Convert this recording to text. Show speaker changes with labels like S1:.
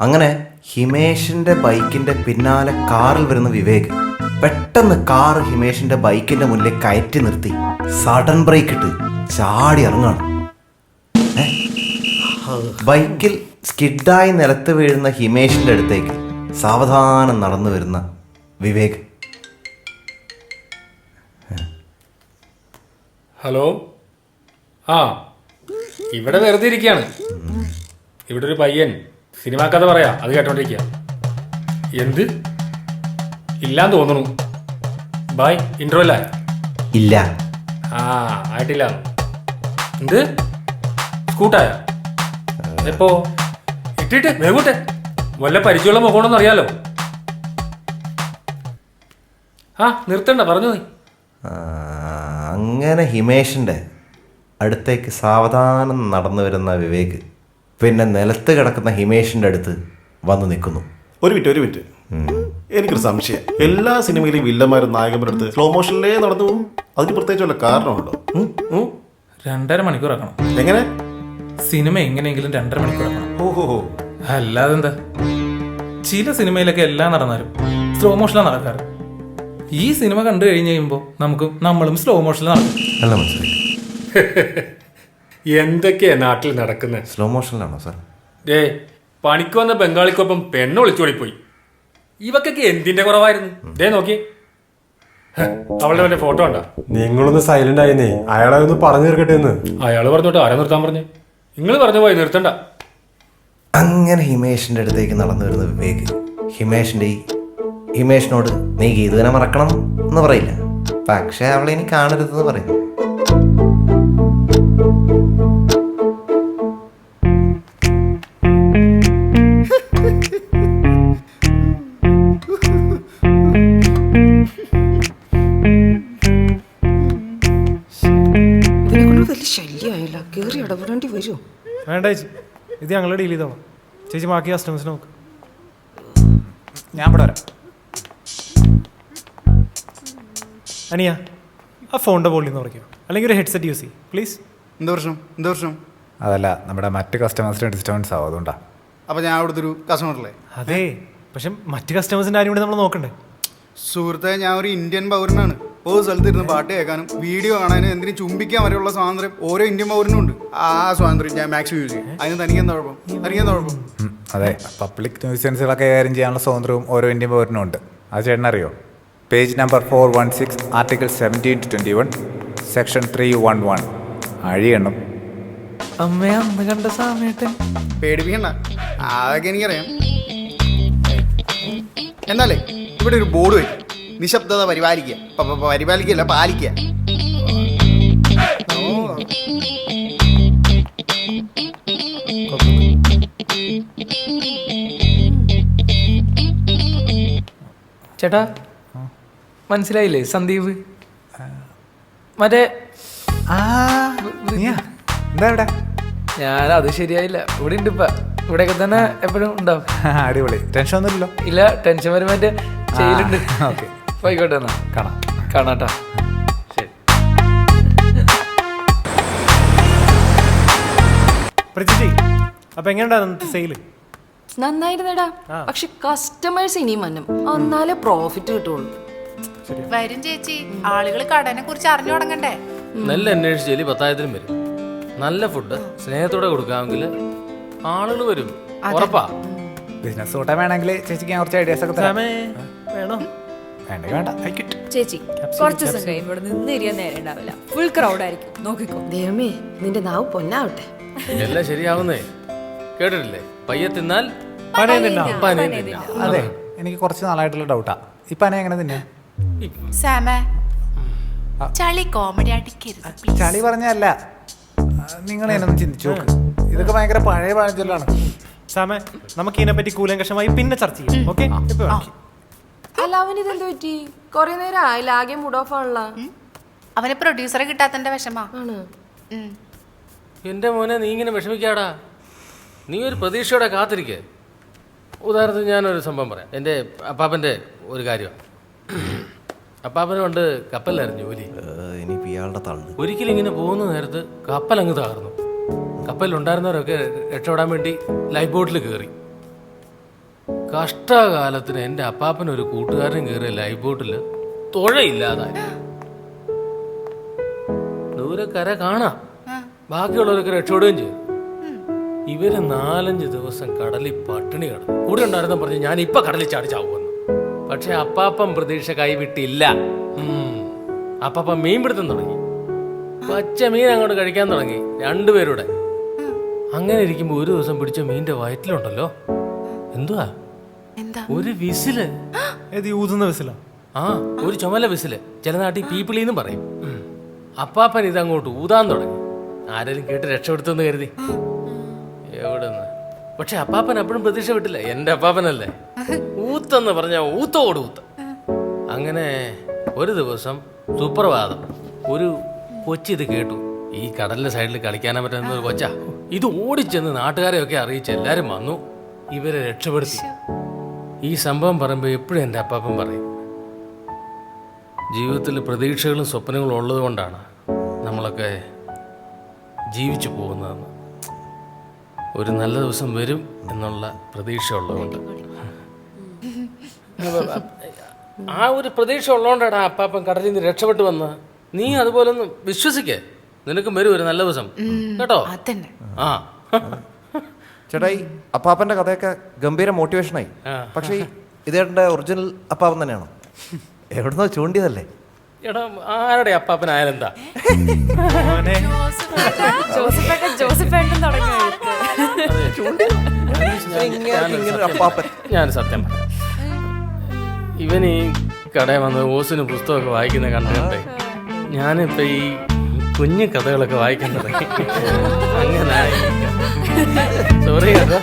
S1: അങ്ങനെ ഹിമേഷിന്റെ ബൈക്കിന്റെ പിന്നാലെ കാറിൽ വരുന്ന വിവേക് പെട്ടെന്ന് കാർ ഹിമേഷിന്റെ ബൈക്കിന്റെ മുന്നിൽ കയറ്റി നിർത്തി. സഡൻ ബ്രേക്ക് ഇട്ട് ചാടി ഇറങ്ങാണ്? ബൈക്കിൽ സ്കിഡായി നിലത്ത് വീഴുന്ന ഹിമേഷിന്റെ അടുത്തേക്ക് സാവധാനം നടന്നു വരുന്ന വിവേക്.
S2: ഹലോ? ആ ഇവിടെ വെറുതെ ഇരിക്കുകയാണ്. ഇവിടെ ഒരു പയ്യൻ. സിനിമാ കഥ പറയാ അത് കേട്ടോണ്ടിരിക്കുക എന്ത്? ഇല്ലാന്ന് തോന്നുന്നു. ബായ് ഇൻട്രോ അല്ല
S1: ഇല്ല.
S2: ആ ആയിട്ടില്ല. എന്ത്? സ്കൂട്ടായ? എപ്പോ? ഇട്ടിട്ട് വേഗൂട്ടെ വല്ല പരിചയമുള്ള മുഖമാണെന്ന് അറിയാലോ. ആ നിർത്തണ്ട പറഞ്ഞു നീ.
S1: അങ്ങനെ ഹിമേഷിന്റെ അടുത്തേക്ക് സാവധാനം നടന്നു വരുന്ന വിവേക്. പിന്നെ നിലത്ത് കിടക്കുന്ന ഹിമേഷിന്റെ അടുത്ത് വന്ന് നിൽക്കുന്നു.
S3: ഒരു മിനിറ്റ് ഒരു മിനിറ്റ്. എനിക്കൊരു സംശയം. എല്ലാ സിനിമയിലും വില്ലന്മാരും നായകന്മാരുടെ അടുത്ത് സ്ലോ മോഷനിലേ നടന്നു പോകും? അതിന് പ്രത്യേകിച്ച് വല്ല കാരണമുണ്ടോ? ഉം? ഉം?
S4: രണ്ടര മണിക്കൂർ ആക്കണം.
S3: എങ്ങനെ?
S4: സിനിമ എങ്ങനെയെങ്കിലും രണ്ടര മണിക്കൂർ ആക്കണം.
S3: ഓഹോ
S4: അല്ലാതെ എന്താ ചില സിനിമയിലൊക്കെ എല്ലാം നടന്നാലും സ്ലോ മോഷനിലാണ് നടക്കാറ്. ഈ സിനിമ കണ്ടു കഴിഞ്ഞ് കഴിയുമ്പോൾ നമുക്ക് നമ്മളും സ്ലോ മോഷനിൽ നടക്കും.
S1: നല്ല മനസ്സിലായി.
S2: എന്തൊക്കെയാ നാട്ടിൽ നടക്കുന്നത്
S1: സ്ലോ മോഷനിലാണോ സാർ
S2: ദേ പണിക്ക് വന്ന ബംഗാളിക്കൊപ്പം പെണ്ണ് ഒളിച്ചോടിപ്പോയി ഇവക്കൊക്കെ എന്തിന്റെ കുറവായിരുന്നു? ദേ നോക്കി. അവളുടെ മറ്റേ ഫോട്ടോ ഉണ്ടോ
S5: നിങ്ങളൊന്ന് സൈലന്റ് ആയിരുന്നേ അയാളെ ഒന്ന് പറഞ്ഞു തീർക്കട്ടെ എന്ന്
S2: അയാൾ പറഞ്ഞോട്ടെ ആരെ നിർത്താൻ പറഞ്ഞു? നിങ്ങൾ പറഞ്ഞു പോയി നിർത്തണ്ട.
S1: അങ്ങനെ ഹിമേഷിന്റെ അടുത്തേക്ക് നടന്നു വരുന്ന വിവേക് ഹിമേഷിന്റെ ഈ ഹിമേഷിനോട് നീ ഗീതുവിനെ മറക്കണം എന്ന് പറയില്ല. പക്ഷെ അവളെ ഇനി കാണരുതെന്ന് പറയുന്നു
S6: ശല്യമായില്ല കയറി ഇടപെടേണ്ടി വരുമോ
S5: വേണ്ട ചേച്ചി. ഇത് ഞങ്ങൾ ഡീൽ ചെയ്തോളാം. ചേച്ചി ബാക്കി കസ്റ്റമേഴ്സ് നോക്ക്. ഞാൻ ഇവിടെ വരാം. അനിയ ആ ഫോണിന്റെ വോളിയം ഒന്ന് കുറയ്ക്കുക അല്ലെങ്കിൽ ഒരു ഹെഡ്സെറ്റ് യൂസ് ചെയ്യും. പ്ലീസ്
S7: എന്ത് പ്രശ്നം? എന്ത് പ്രശ്നം?
S8: അതല്ല നമ്മുടെ മറ്റ് കസ്റ്റമേഴ്സിന് ഡിസ്റ്റർബൻസ് ആവും. അതുകൊണ്ടാ.
S7: അപ്പോൾ ഞാൻ അവിടുത്തെ ഒരു കസ്റ്റമറല്ലേ
S5: അതെ. പക്ഷെ മറ്റ് കസ്റ്റമേഴ്സിന്റെ ആരും കൂടി നമ്മൾ നോക്കണ്ടേ?
S7: സുഹൃത്തെ ഞാൻ ഒരു ഇന്ത്യൻ പൗരനാണ്. ഒരു സ്ഥലത്ത് ഇരുന്ന് പാട്ട് കേൾക്കാനും വീഡിയോ കാണാനും എന്തിനും ചുംബിക്കാൻ വരെയുള്ള സ്വാതന്ത്ര്യം ഓരോ ഇന്ത്യൻ പൗരനും ഉണ്ട്. ആ സ്വാതന്ത്ര്യം ഞാൻ മാക്സിമം യൂസ് ചെയ്യും. അതിന് തനിക്കെന്താ കുഴപ്പം? തനിക്കെന്താ കുഴപ്പം?
S8: അതെ. പബ്ലിക് ന്യൂസൻസുകളൊക്കെ കൈകാര്യം ചെയ്യാനുള്ള സ്വാതന്ത്ര്യവും ഓരോ ഇന്ത്യൻ പൗരനും ഉണ്ട്. അത് ചേട്ടൻ അറിയോ? Page number four one six article seventeen two twenty one section three one one അഴിയണം
S4: അമ്മേ അന്ന് കണ്ട സമയത്തെ
S7: പേടിപ്പിക്കണ്ട. അതൊക്കെ എനിക്കറിയാം. എന്നാലേ ഇവിടെ ഒരു ബോർഡ് വരും നിശബ്ദത പരിപാലിക്കുക. പ- പ- പരിപാലിക്കുകയല്ല പാലിക്കുക.
S4: ചേട്ടാ മനസ്സിലായില്ലേ? സന്ദീപ്. മറ്റേ?
S8: എന്താ ഇവിടെ?
S4: ഞാൻ അത് ശരിയായില്ല. ഇവിടെ ഉണ്ട് ഇപ്പൊ. ഇവിടെയൊക്കെ തന്നെ എപ്പോഴും ഉണ്ടാവും.
S8: അടിപൊളി. ടെൻഷൻ ഒന്നുമില്ലല്ലോ
S4: ഇല്ല ടെൻഷൻ വരുമ്പോ മറ്റേ ചെയ്യലുണ്ട്.
S8: ഓക്കെ.
S4: പോയിക്കോട്ടെ എന്നാ
S8: കാണാം.
S4: കാണാട്ടാ. ശരി.
S5: പ്രജിജി അപ്പം എങ്ങനെയുണ്ടായിരുന്നു സെയിൽ?
S6: നന്നായിരുന്നടാ. പക്ഷെ കസ്റ്റമേഴ്സ് ഇനിയും വന്നും. എന്നാലേ പ്രോഫിറ്റ് കിട്ടുള്ളൂ.
S9: വരും ചേച്ചി. ആളുകൾ കടനെ കുറിച്ച് അറിഞ്ഞു തുടങ്ങണ്ടേ.
S10: നെല്ല് അന്വേഷിച്ചാൽ പത്തായിരത്തിനും വരും. നല്ല ഫുഡ് സ്നേഹത്തോടെ കൊടുക്കാമെങ്കിൽ ആളുകൾ വരും. ഉറപ്പാ.
S8: ബിസിനസ് കൂട്ടാൻ വേണമെങ്കിൽ ചേച്ചിക്ക് ഞാൻ കുറച്ച് ഐഡിയാസ് ഒക്കെ തരാം.
S5: വേണോ?
S8: വേണ്ട
S11: ചേച്ചി കുറച്ച് ദിവസം കഴിയുമ്പോൾ ഇവിടെ നിന്ന് ഇരിയാൻ നേരം ഉണ്ടാവില്ല. ഫുൾ ക്രൗഡ് ആയിരിക്കും. നോക്കിക്കോ.
S6: ദൈവമേ നിന്റെ നാവ് പൊന്നാവട്ടെ.
S10: എല്ലാം ശരിയാവുന്നേ. കേട്ടിട്ടില്ലേ? പയ്യെ തിന്നാൽ
S5: പനയം തിന്നാ.
S10: പനയും തിന്നാം.
S8: അതെ. എനിക്ക് കുറച്ച് നാളായിട്ടുള്ള ഡൗട്ടാ ഇപ്പൊ അനെ എങ്ങനെ തന്നെ?
S9: സാമേ ചളി കോമഡി അടിക്കരുത് please.
S8: ചളി പറഞ്ഞല്ല നിങ്ങൾ എന്നൊന്ന് ചിന്തിച്ചു നോക്ക്. ഇതൊക്കെ ഭയങ്കര പഴയ പഴഞ്ചൊല്ലാണ്.
S5: സാമേ നമുക്ക് ഇതിനെപ്പറ്റി കൂലങ്കഷമായി പിന്നെ ചർച്ച ചെയ്യാം. ഓക്കെ? ഇപ്പൊ.
S6: അല്ല അവൻ ഇതെന്ത് പറ്റി? കൊറേ നേരം ആയില്ല ആകെ മൂഡ് ഓഫ് ആണല്ലോ.
S9: അവന് പ്രൊഡ്യൂസറെ കിട്ടാത്തന്റെ വിഷമാ.
S6: ആണ്.
S9: ഉം.
S10: എന്റെ മോനെ നീ ഇങ്ങനെ വിഷമിക്കാടാ. നീ ഒരു പ്രതീക്ഷയോടെ കാത്തിരിക്കേ. ഉദാഹരണത്തിന് ഞാനൊരു സംഭവം പറയാം. എന്റെ അപ്പാപ്പന്റെ ഒരു കാര്യമാണ് അപ്പാപ്പനുണ്ട് കപ്പലിലായിരുന്നു ജോലി.
S1: ഇനിയിപ്പോൾ ഇയാളുടെ തള്ളു.
S10: ഒരിക്കലും ഇങ്ങനെ പോകുന്ന നേരത്ത് കപ്പൽ അങ്ങ് തകർന്നു കപ്പലിലുണ്ടായിരുന്നവരൊക്കെ രക്ഷപ്പെടാൻ വേണ്ടി ലൈഫ് ബോട്ടിൽ കയറി കഷ്ടകാലത്തിന് എന്റെ അപ്പാപ്പൻ ഒരു കൂട്ടുകാരൻ കയറിയ ലൈഫ് ബോട്ടിൽ തുഴയില്ലാതായി. ദൂരെ കര കാണാം ബാക്കിയുള്ളവരൊക്കെ രക്ഷപ്പെടുകയും ചെയ്തു. ഇവർ നാലഞ്ച് ദിവസം കടലിൽ പട്ടിണി കിടന്നു. കൂടെ ഉണ്ടായിരുന്ന പറഞ്ഞ് ഞാൻ ഇപ്പൊ കടലിൽ ചാടി ചാവുമെന്ന് പക്ഷെ അപ്പാപ്പൻ പ്രതീക്ഷ കൈവിട്ടില്ല. അപ്പാപ്പൻ മീൻ പിടുത്തം തുടങ്ങി. പച്ച മീൻ അങ്ങോട്ട് കഴിക്കാൻ തുടങ്ങി. രണ്ടുപേരുടെ അങ്ങനെ ഇരിക്കുമ്പോ ഒരു ദിവസം പിടിച്ച മീന്റെ വയറ്റിലുണ്ടല്ലോ. എന്തുവാ?
S9: എന്താ
S10: ഒരു വിസിൽ.
S5: ഏത് ഊതുന്ന വിസിലാ.
S10: ആ ഒരു ചുമല വിസിൽ. ചില നാട്ടിൽ പീപ്പിളി എന്നും പറയും. അപ്പാപ്പൻ ഇതങ്ങോട്ട് ഊതാൻ തുടങ്ങി. ആരെങ്കിലും കേട്ട് രക്ഷപ്പെടുത്തുമെന്ന് കരുതി. എവിടെന്ന്? പക്ഷെ അപ്പാപ്പൻ അപ്പോഴും പ്രതീക്ഷ വിട്ടില്ല. എന്റെ അപ്പാപ്പനല്ലേ? ഊത്തെന്ന് പറഞ്ഞ ഊത്തോട് ഊത്ത. അങ്ങനെ ഒരു ദിവസം സുപ്രഭാതം. ഒരു കൊച്ചി ഇത് കേട്ടു. ഈ കടലിന്റെ സൈഡിൽ കളിക്കാനാ പറ്റുന്ന ഒരു കൊച്ചാ. ഇത് ഓടിച്ചെന്ന് നാട്ടുകാരെയൊക്കെ അറിയിച്ച് എല്ലാരും വന്നു. ഇവരെ രക്ഷപ്പെടുത്തി. ഈ സംഭവം പറയുമ്പോൾ എപ്പോഴും എന്റെ അപ്പാപ്പൻ പറയും ജീവിതത്തിൽ പ്രതീക്ഷകളും സ്വപ്നങ്ങളും ഉള്ളതുകൊണ്ടാണ് നമ്മളൊക്കെ ജീവിച്ചു പോകുന്നതെന്ന്. ഒരു നല്ല ദിവസം വരും എന്നുള്ള പ്രതീക്ഷ ഉള്ളതുകൊണ്ട്. ആ ഒരു പ്രതീക്ഷ ഉള്ളതുകൊണ്ടാണ് അപ്പാപ്പൻ കടലിൽ നിന്ന് രക്ഷപ്പെട്ടു വന്ന് നീ അതുപോലെ ഒന്ന് വിശ്വസിക്കേ. നിനക്കും വരും ഒരു നല്ല ദിവസം. കേട്ടോ? ആ.
S1: ചേട്ടാ ഈ അപ്പാപ്പന്റെ കഥയൊക്കെ ഗംഭീര മോട്ടിവേഷനായി. പക്ഷേ ഈ ഇതേട്ടന്റെ ഒറിജിനൽ അപ്പാപ്പൻ തന്നെയാണോ? എവിടുന്നോ ചൂണ്ടിയതല്ലേ?
S10: എടാ ആരുടെ അപ്പാപ്പനായാലെന്താ?
S11: ജോസഫേട്ടൻ ജോസഫേട്ടൻ തുടങ്ങി
S1: ഇങ്ങനെ ഒരു അപ്പാപ്പൻ.
S10: ഞാൻ സത്യം പറയാം. ഈ കടയിൽ വന്ന് ഓസിന് പുസ്തകമൊക്കെ വായിക്കുന്ന കണ്ടിട്ട് ഞാനിപ്പോ ഈ കുഞ്ഞു കഥകളൊക്കെ വായിക്കുന്നത് തുടങ്ങി. അങ്ങനെ സോറി കേട്ടോ